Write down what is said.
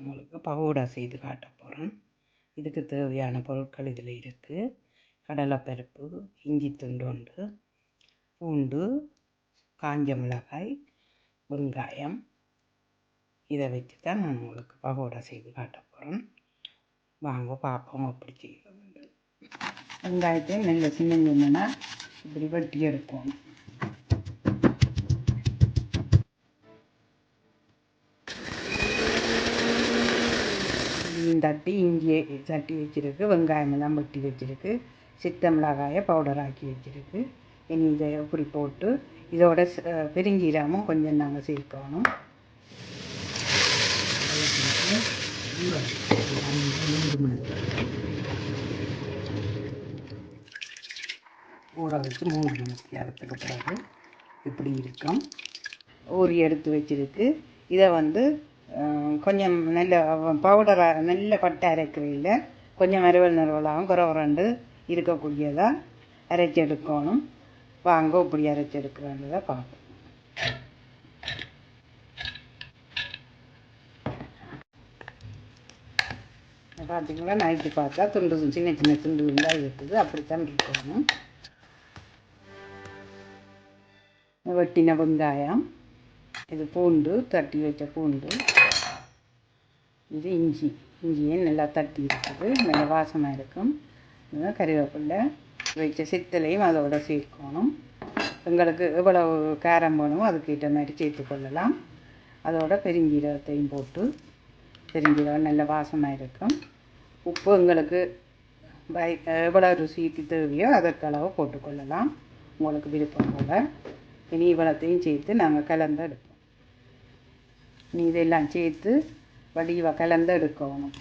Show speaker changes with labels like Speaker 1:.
Speaker 1: உங்களுக்கு பகோடா செய்து காட்ட போகிறேன் இதுக்கு தேவையான பொருட்கள் இதில் இருக்குது கடலைப்பருப்பு இஞ்சி துண்டு உண்டு. பூண்டு காஞ்ச மிளகாய் வெங்காயம். இதை வச்சு தான் நான் உங்களுக்கு பகோடா செய்து காட்ட போகிறேன் வாங்க பார்ப்போம் அப்படி செய்ய வெங்காயத்தையும் நல்ல சின்ன சின்னனா இப்படி வெட்டி எடுக்கணும் இதையும் தட்டி இஞ்சி தட்டி வச்சுருக்கு வெங்காயம் எல்லாம் வெட்டி வச்சுருக்கு சித்த மிளகாயை பவுடர் ஆக்கி வச்சுருக்கு. இனி இதை இப்படி போட்டு இதோட ச- கொஞ்சம் நாங்கள் சேர்க்கணும். ஊற வச்சு மூணு மணிக்கு அரைத்துக்கு பிறகு இப்படி இருக்கும். ஊறி எடுத்து வச்சிருக்கு. இதை வந்து கொஞ்சம் நல்ல பவுடராக நல்ல கொட்டை அரைக்கிறதில்ல கொஞ்சம் மறுவல் நிறுவலாகவும் குறை ரெண்டு இருக்கக்கூடியதாக அரைச்சி எடுக்கணும் வாங்க இப்படி அரைச்சி எடுக்கிறத பார்ப்போம் பார்த்தீங்களா நைட்டு பார்த்தா துண்டு சின்ன சின்ன துண்டு துண்டாக இருக்குது அப்படித்தான் இருக்கணும் வெட்டின வெங்காயம் இது பூண்டு தட்டி வச்ச பூண்டு. இது இஞ்சி. இஞ்சியை நல்லா தட்டி இருக்குது. நல்லா வாசமாக இருக்கும். இதுதான் கறிவேப்பிலை வச்ச சித்தலையும் அதோட சேர்க்கணும். எங்களுக்கு எவ்வளவு கேரம் வேணுமோ அதுக்கேற்ற மாதிரி சேர்த்து கொள்ளலாம். அதோட பெருஞ்சீரகத்தையும் போட்டு பெருஞ்சீரகம் நல்ல வாசமாக இருக்கும். உப்பு எங்களுக்கு பை எவ்வளோ ருசிக்கு தேவையோ அதற்களவு போட்டுக்கொள்ளலாம் உங்களுக்கு விருப்பம் போல். இனி வளத்தையும் சேர்த்து நாங்கள் கலந்து எடுப்போம் இனி இதெல்லாம் சேர்த்து வடிவாக கலந்து எடுக்கணும்